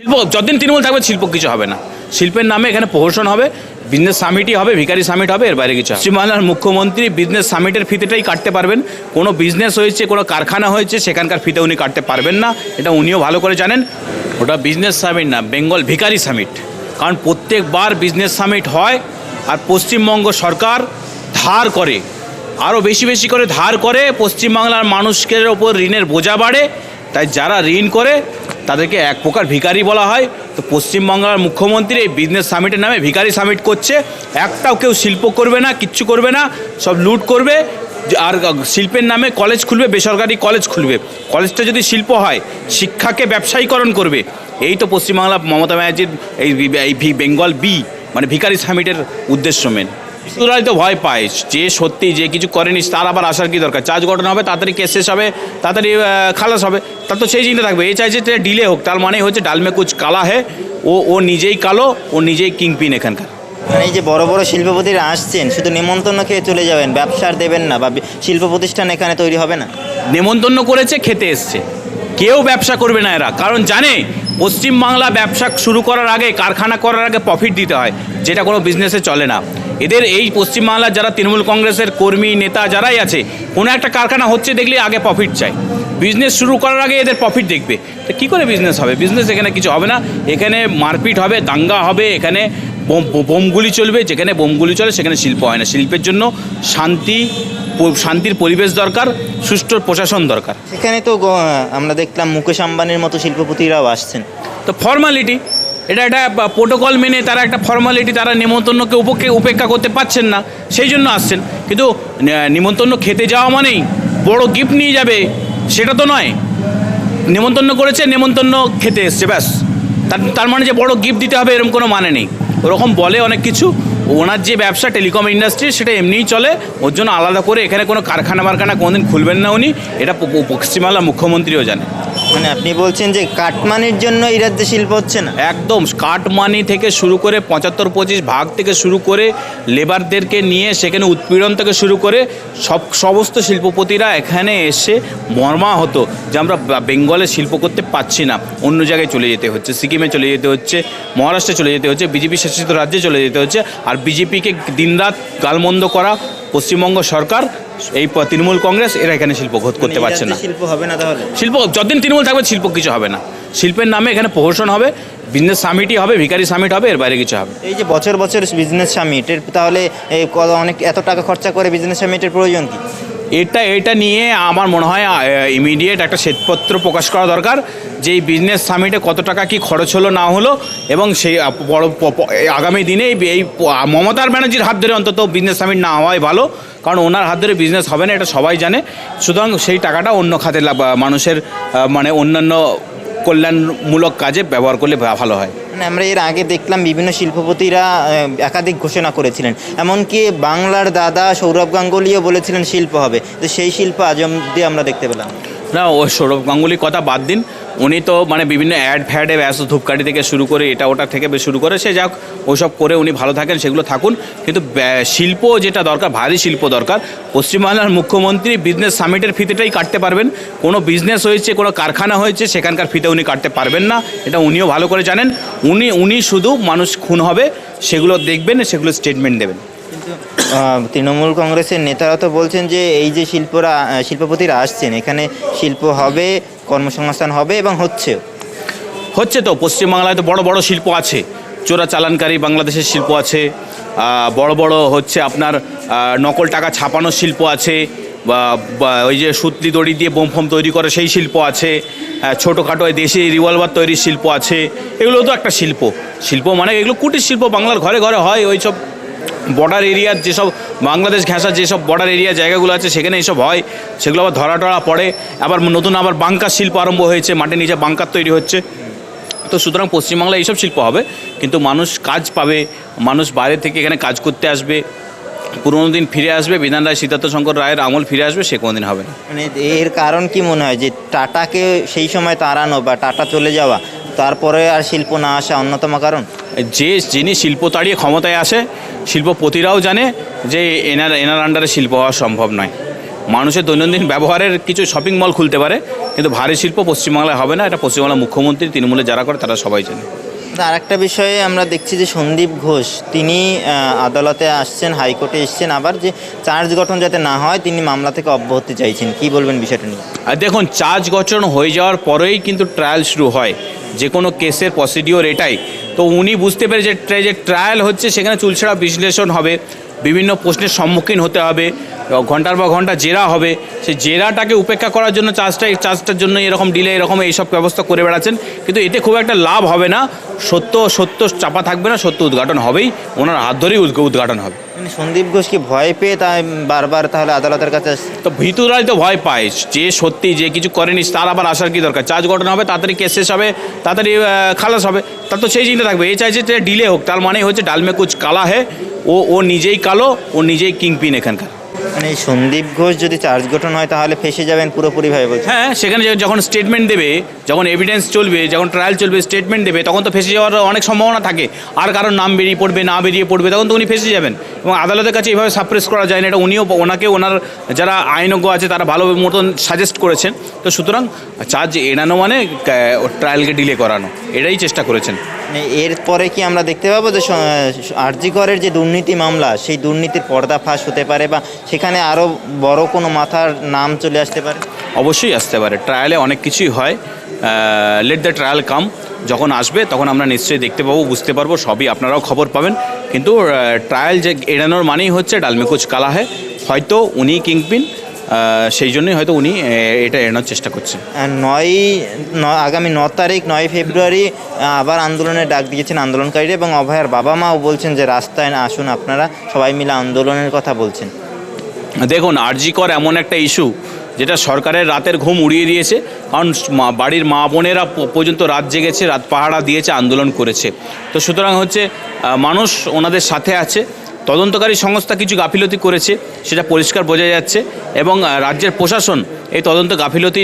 শিল্প, যতদিন তৃণমূল থাকবে, শিল্প কিছু হবে না। শিল্পের নামে এখানে প্রহসন হবে বিজনেস সামিটই হবে ভিকারি সামিট হবে, এর বাইরে কিছু পশ্চিমবাংলার মুখ্যমন্ত্রী বিজনেস সামিটের ফিতেটাই কাটতে পারবেন। কোনো বিজনেস হয়েছে, কোনো কারখানা হয়েছে, সেখানকার ফিতে উনি কাটতে পারবেন না। এটা উনিও ভালো করে জানেন। ওটা বিজনেস সামিট না বেঙ্গল ভিকারি সামিট কারণ প্রত্যেকবার বিজনেস সামিট হয় আর পশ্চিমবঙ্গ সরকার ধার করে। আরও বেশি বেশি করে ধার করে, পশ্চিমবাংলার মানুষের ওপর ঋণের বোঝা বাড়ে। তাই যারা ঋণ করে তাদেরকে এক প্রকার ভিখারি বলা হয়। তো পশ্চিমবাংলার মুখ্যমন্ত্রী এই বিজনেস সামিটের নামে ভিখারি সামিট করছে। একটাও কেউ শিল্প করবে না, কিচ্ছু করবে না, সব লুট করবে। আর শিল্পের নামে কলেজ খুলবে, বেসরকারি কলেজ খুলবে। কলেজটা যদি শিল্প হয়, শিক্ষাকে ব্যবসায়ীকরণ করবে। এই তো পশ্চিমবাংলা মমতা ব্যানার্জির এই বেঙ্গল বি মানে ভিখারি সামিটের উদ্দেশ্য মেন শুধুরাই তো ভয় পায়। যে সত্যি যে কিছু করেনি তার আবার আসার কি দরকার? চার্জ গঠন হবে তাড়াতাড়ি কেস শেষ হবে তাড়াতাড়ি খালাস হবে। তার তো সেই চিন্তা থাকবে। এই চাইছে যে ডিলে হোক তার মানে হচ্ছে ডালমে কুচ কালা হে ও ও নিজেই কালো ও নিজেই কিংপিন এখানকার। মানে এই যে বড় বড় শিল্পপতিরা আসছেন শুধু নিমন্ত্রণ খেয়ে চলে যাবেন ব্যবসার দেবেন না বা শিল্প প্রতিষ্ঠান এখানে তৈরি হবে না? নেমন্তন্ন করেছে খেতে এসছে। কেউ ব্যবসা করবে না এরা। কারণ জানে পশ্চিমবাংলা ব্যবসা শুরু করার আগে কারখানা করার আগে প্রফিট দিতে হয় যেটা কোনো বিজনেসে চলে না। এদের এই পশ্চিমবাংলার যারা তৃণমূল কংগ্রেসের কর্মী নেতা যারাই আছে কোনো একটা কারখানা হচ্ছে দেখলে আগে প্রফিট চাই বিজনেস শুরু করার আগে এদের প্রফিট দেখবে। তো কী করে বিজনেস হবে? বিজনেস এখানে কিছু হবে না। এখানে মারপিট হবে দাঙ্গা হবে এখানে বোম- বোমগুলি চলবে যেখানে বোমগুলি চলে সেখানে শিল্প হয় না। শিল্পের জন্য শান্তি শান্তির পরিবেশ দরকার সুষ্ঠু প্রশাসন দরকার। সেখানে তো আমরা দেখলাম মুকেশ আম্বানির মতো শিল্পপতিরাও আসছেন। তো ফর্মালিটি এটা একটা প্রোটোকল মেনে তারা একটা ফর্মালিটি তারা নিমন্ত্রণকে উপেক্ষা উপেক্ষা করতে পারছেন না, সেই জন্য আসছেন। কিন্তু নিমন্ত্রণ খেতে যাওয়া মানেই বড় গিফট নিয়ে যাবে, সেটা তো নয়। নিমন্ত্রণ করেছে, নিমন্ত্রণ খেতে এসছে, ব্যাস। তার তার মানে যে বড় গিফট দিতে হবে এরকম কোনো মানে নেই। ওরকম বলে অনেক কিছু। ওনার যে ব্যবসা টেলিকম ইন্ডাস্ট্রি সেটা এমনিই চলে। ওর জন্য আলাদা করে এখানে কোনো কারখানা মারখানা কোনোদিন খুলবেন না উনি। এটা পশ্চিমবাংলার মুখ্যমন্ত্রীও জানে। মানে আপনি বলছেন যে কাটমানির জন্য এই রাজ্যে শিল্প হচ্ছে না? একদম কাট মানি থেকে শুরু করে পঁচাত্তর, পঁচিশ ভাগ থেকে শুরু করে লেবারদেরকে নিয়ে সেখানে উৎপীড়ন থেকে শুরু করে সব, সমস্ত শিল্পপতিরা এখানে এসে মর্মা হতো যে আমরা বেঙ্গলে শিল্প করতে পারছি না। অন্য জায়গায় চলে যেতে হচ্ছে, সিকিমে চলে যেতে হচ্ছে, মহারাষ্ট্রে চলে যেতে হচ্ছে, বিজেপি শাসিত রাজ্যে চলে যেতে হচ্ছে, আর বিজেপিকে দিনরাত গালমন্দ করা পশ্চিমবঙ্গ সরকার এই তৃণমূল কংগ্রেস এরা এখানে শিল্প করতে মানে পারছে না। শিল্প হবে না তাহলে? শিল্প যতদিন তৃণমূল থাকবে শিল্প কিছু হবে না। শিল্পের নামে এখানে প্রহসন হবে বিজনেস সামিটই হবে ভিকারি সামিট হবে এর বাইরে কিছু হবে এই যে বছর বছর বিজনেস সামিটের তাহলে অনেক এত টাকা খরচা করে বিজনেস সামিটের প্রয়োজন কি? এটা এটা নিয়ে আমার মনে হয় ইমিডিয়েট একটা শ্বেতপত্র প্রকাশ করা দরকার যে এই বিজনেস সামিটে কত টাকা কি খরচ হলো, না হলো এবং সেই আগামী দিনে এই মমতার ব্যানার্জির হাত ধরে অন্তত বিজনেস সামিট না হওয়াই ভালো। কারণ ওনার হাত ধরে বিজনেস হবে না, এটা সবাই জানে। সুতরাং সেই টাকাটা অন্য খাতে মানুষের মানে অন্যান্য কল্যাণমূলক কাজে ব্যবহার করলে ভালো হয়। মানে আমরা এর আগে দেখলাম বিভিন্ন শিল্পপতিরা একাধিক ঘোষণা করেছিলেন। এমনকি বাংলার দাদা সৌরভ গাঙ্গুলিও বলেছিলেন শিল্প হবে। তো সেই শিল্প আজ দিয়ে আমরা দেখতে পেলাম। না ও সৌরভ গাঙ্গুলির কথা বাদ দিন। উনি তো মানে বিভিন্ন অ্যাড ফ্যাডে ব্যস্ত, ধূপকাঠি থেকে শুরু করে এটা ওটা থেকে শুরু করে, সে যাক, ওসব করে উনি ভালো থাকেন, সেগুলো থাকুন। কিন্তু শিল্প যেটা দরকার, ভারী শিল্প দরকার, পশ্চিমবাংলার মুখ্যমন্ত্রী বিজনেস সামিটের ফিতেটাই কাটতে পারবেন। কোনো বিজনেস হয়েছে, কোনো কারখানা হয়েছে, সেখানকার ফিতে উনি কাটতে পারবেন না। এটা উনিও ভালো করে জানেন। উনি উনি শুধু মানুষ খুন হবে, সেগুলো দেখবেন, সেগুলো স্টেটমেন্ট দেবেন। তৃণমূল কংগ্রেসের নেতারা তো বলছেন যে, এই যে শিল্পরা শিল্পপতিরা আসছেন, এখানে শিল্প হবে কর্মসংস্থান হবে এবং হচ্ছেও। হচ্ছে তো, পশ্চিমবাংলায় তো বড় বড় শিল্প আছে। চোরা চালানকারী বাংলাদেশের শিল্প আছে। বড় বড় হচ্ছে আপনার নকল টাকা ছাপানোর শিল্প আছে। ওই যে সুতলি দড়ি দিয়ে বোম ফোম তৈরি করে সেই শিল্প আছে। ছোটোখাটো দেশি রিভলভার তৈরির শিল্প আছে। এগুলো তো একটা শিল্প। শিল্প মানে এগুলো কুটির শিল্প। বাংলার ঘরে ঘরে হয় ওই সব বর্ডার এরিয়ার যেসব বাংলাদেশ ঘেঁষা যেসব বর্ডার এরিয়া জায়গাগুলো আছে, সেখানে এইসব হয়। সেগুলো আবার ধরা টরা পড়ে। আবার নতুন আবার বাংকার শিল্প আরম্ভ হয়েছে, মাটির নিচে বাংকার তৈরি হচ্ছে। তো সুতরাং পশ্চিমবাংলায় এইসব শিল্প হবে, কিন্তু মানুষ কাজ পাবে, মানুষ বাইরে থেকে এখানে কাজ করতে আসবে, পুরোনো দিন ফিরে আসবে, বিধান রায় সিদ্ধার্থ শঙ্কর রায়ের আমল ফিরে আসবে, সে কোনোদিন হবে না। মানে এর কারণ কি মনে হয়? যে টাটাকে সেই সময় তাড়ানো বা টাটা চলে যাওয়া তারপরে আর শিল্প না আসা অন্যতম কারণ? যে যিনি শিল্প তাড়িয়ে ক্ষমতায় আসে শিল্পপতিরাও জানে যে এনার এনার আন্ডারে শিল্প হওয়া সম্ভব নয়। মানুষের দৈনন্দিন ব্যবহারের কিছু শপিং মল খুলতে পারে কিন্তু ভারী শিল্প পশ্চিমবাংলায় হবে না এটা পশ্চিমবাংলার মুখ্যমন্ত্রী তৃণমূলে যারা করে তারা সবাই জানে। আর একটা বিষয়ে আমরা দেখছি যে সন্দীপ ঘোষ তিনি আদালতে আসছেন হাইকোর্টে এসছেন আবার যে চার্জ গঠন যাতে না হয় তিনি মামলা থেকে অব্যাহতি চাইছেন। কি বলবেন বিষয়টা নিয়ে? আর দেখুন চার্জ গঠন হয়ে যাওয়ার পরেই কিন্তু ট্রায়াল শুরু হয়। যে কোনো কেসের প্রসিডিওর এটাই। তো উনি বুঝতে পেরে যে যে ট্রায়াল হচ্ছে, সেখানে চুলছেড়া বিশ্লেষণ হবে, বিভিন্ন প্রশ্নের সম্মুখীন হতে হবে, ঘণ্টার পর ঘণ্টা জেরা হবে। সেই জেরাটাকে উপেক্ষা করার জন্য চার্জটা চার্জটার জন্য এরকম ডিলে এরকম এইসব ব্যবস্থা করে বেড়াচ্ছেন। কিন্তু এতে খুব একটা লাভ হবে না। সত্য সত্য চাপা থাকবে না, সত্য উদ্ঘাটন হবেই। ওনার হাত ধরেই উদ্ঘাটন হবে। মানে সন্দীপ ঘোষ কি ভয় পেয়ে তাই বারবার তাহলে আদালতের কাছে তো ভিতুরাজ তো ভয় পায়। যে সত্যি যে কিছু করেনি, তার আবার আসার কি দরকার? চার্জ গঠন হবে, তাড়াতাড়ি কেস শেষ হবে, তাড়াতাড়ি খালাস হবে। তার তো সেই চিন্তা থাকবে। এই চাইছে যে ডিলে হোক, তার মানে হচ্ছে ডালমে কুচ কালা হে, ও ও নিজেই কালো, ও নিজেই কিংপিন এখানকার। মানে সন্দীপ ঘোষ যদি চার্জ গঠন হয়, তাহলে ফেসে যাবেন পুরোপুরিভাবে হ্যাঁ সেখানে যখন স্টেটমেন্ট দেবে, যখন এভিডেন্স চলবে, যখন ট্রায়াল চলবে স্টেটমেন্ট দেবে, তখন তো ফেসে যাওয়ার অনেক সম্ভাবনা থাকে। আর কারোর নাম বেরিয়ে পড়বে, না বেরিয়ে পড়বে, তখন তো উনি ফেসে যাবেন। এবং আদালতের কাছে এইভাবে সাপ্রেস করা যায় না, এটা উনিও, ওনাকে ওনার যারা আইনজ্ঞ আছে, তারা ভালো মতন সাজেস্ট করেছেন। তো সুতরাং চার্জ এড়ানো মানে ট্রায়ালকে ডিলে করানো, এটাই চেষ্টা করেছেন। মানে এরপরে কি আমরা দেখতে পাবো যে আরজিকরের যে দুর্নীতি মামলা, সেই দুর্নীতির পর্দাফাশ হতে পারে বা সেখানে আরও বড় কোনো মাথার নাম চলে আসতে পারে? অবশ্যই আসতে পারে। ট্রায়ালে অনেক কিছুই হয়। লেট দ্য ট্রায়াল কাম যখন আসবে, তখন আমরা নিশ্চয়ই দেখতে পাবো, বুঝতে পারব, সবই আপনারাও খবর পাবেন। কিন্তু ট্রায়াল যে এড়ানোর মানেই হচ্ছে ডালমেকুচ কালা হয় হয়তো উনি কিংপিন সেই জন্যই হয়তো উনি এটা এড়ানোর চেষ্টা করছেন। নয় আগামী ন তারিখ নয় ফেব্রুয়ারি আবার আন্দোলনের ডাক দিয়েছেন আন্দোলনকারীরা এবং অভয়ার বাবা মাও বলছেন যে রাস্তায় না আসুন আপনারা সবাই মিলে আন্দোলনের কথা বলছেন। দেখুন আরজিকর এমন একটা ইস্যু যেটা সরকারের রাতের ঘুম উড়িয়ে দিয়েছে কারণ বাড়ির মা বোনেরা পর্যন্ত রাত জেগেছে রাত পাহারা দিয়েছে আন্দোলন করেছে। তো সুতরাং হচ্ছে মানুষ ওনাদের সাথে আছে তদন্তকারী সংস্থা কিছু গাফিলতি করেছে, সেটা পরিষ্কার বোঝা যাচ্ছে এবং রাজ্যের প্রশাসন এই তদন্ত গাফিলতি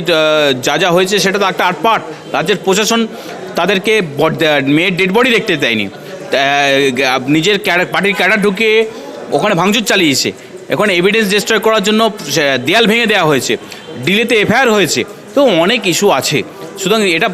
যা যা হয়েছে সেটা তো একটা আটপাট। রাজ্যের প্রশাসন তাদেরকে মেয়ের ডেড বডি দেখতে দেয়নি। নিজের পার্টির ক্যাডার ঢুকিয়ে ওখানে ভাঙচুর চালিয়েছে। এখন এভিডেন্স ডিস্ট্রয় করার জন্য দেয়াল ভেঙে দেওয়া হয়েছে, ডিলেতে এফআইআর হয়েছে। তো অনেক ইস্যু আছে। সুতরাং এটা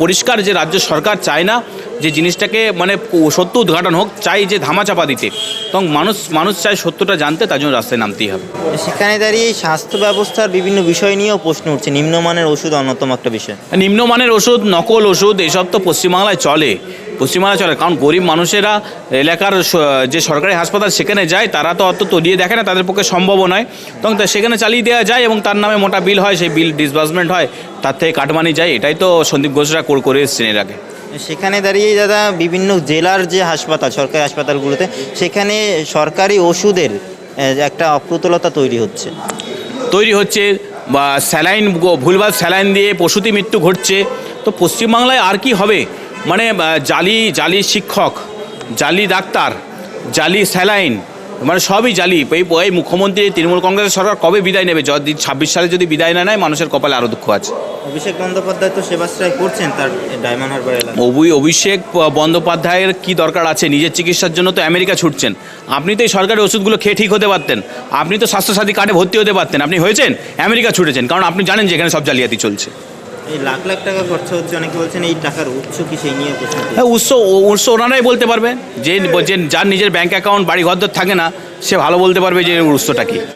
পরিষ্কার যে রাজ্য সরকার চায় না যে জিনিসটাকে মানে সত্য উদ্ঘাটন হোক চাই যে ধামাচাপা দিতে। এবং মানুষ মানুষ চায় সত্যটা জানতে তার জন্য রাস্তায় নামতেই হবে। সেখানে দাঁড়িয়ে স্বাস্থ্য ব্যবস্থার বিভিন্ন বিষয় নিয়েও প্রশ্ন উঠছে। নিম্নমানের ওষুধ অন্যতম একটা বিষয়। নিম্নমানের ওষুধ নকল ওষুধ এসব তো পশ্চিমবাংলায় চলে। পশ্চিমবাংলায় চলে কারণ গরিব মানুষেরা এলাকার যে সরকারি হাসপাতাল সেখানে যায় তারা তো অত তলিয়ে দেখে না তাদের পক্ষে সম্ভবও নয়। তখন তা সেখানে চালিয়ে দেওয়া যায় এবং তার নামে মোটা বিল হয় সেই বিল ডিসবার্সমেন্ট হয় তার থেকে কাটমানি যায় এটাই তো সন্দীপ ঘোষরা করে এসছেন এর আগে। সেখানে দাঁড়িয়ে দাদা বিভিন্ন জেলার যে হাসপাতাল, সরকারি হাসপাতালগুলোতে সেখানে সরকারি ওষুধের একটা অপ্রতুলতা তৈরি হচ্ছে। তৈরি হচ্ছে বা স্যালাইন, ভুলভাল স্যালাইন দিয়ে প্রসূতি মৃত্যু ঘটছে। তো পশ্চিমবাংলায় আর কি হবে? মানে জালি জালি শিক্ষক, জালি ডাক্তার, জালি স্যালাইন মানে সবই জালি। এই এই মুখ্যমন্ত্রী তৃণমূল কংগ্রেসের সরকার কবে বিদায় নেবে? যদি ছাব্বিশ সালে যদি বিদায় না নেয় মানুষের কপালে আরও দুঃখ আছে। অভিষেক বন্দ্যোপাধ্যায় তো সেবাশ্রয় করছেন তার ডায়মন্ড হারবার এলাকায়। অভিষেক বন্দ্যোপাধ্যায়ের কি দরকার আছে? নিজের চিকিৎসার জন্য তো আমেরিকা ছুটছেন। আপনি তো এই সরকারি ওষুধগুলো খেয়ে ঠিক হতে পারতেন। আপনি তো স্বাস্থ্যসাথী কার্ডে ভর্তি হতে পারতেন। আপনি হয়েছেন? আমেরিকা ছুটেছেন। কারণ আপনি জানেন যে এখানে সব জালিয়াতি চলছে। লাখ লাখ টাকা খরচা হচ্ছে, অনেকে বলছেন এই টাকার উৎস নিয়ে হ্যাঁ উৎস উৎস ওনারাই বলতে যে যার নিজের ব্যাংক অ্যাকাউন্ট বাড়ি ঘর থাকে না, সে ভালো বলতে পারবে যে, উৎসটা কি।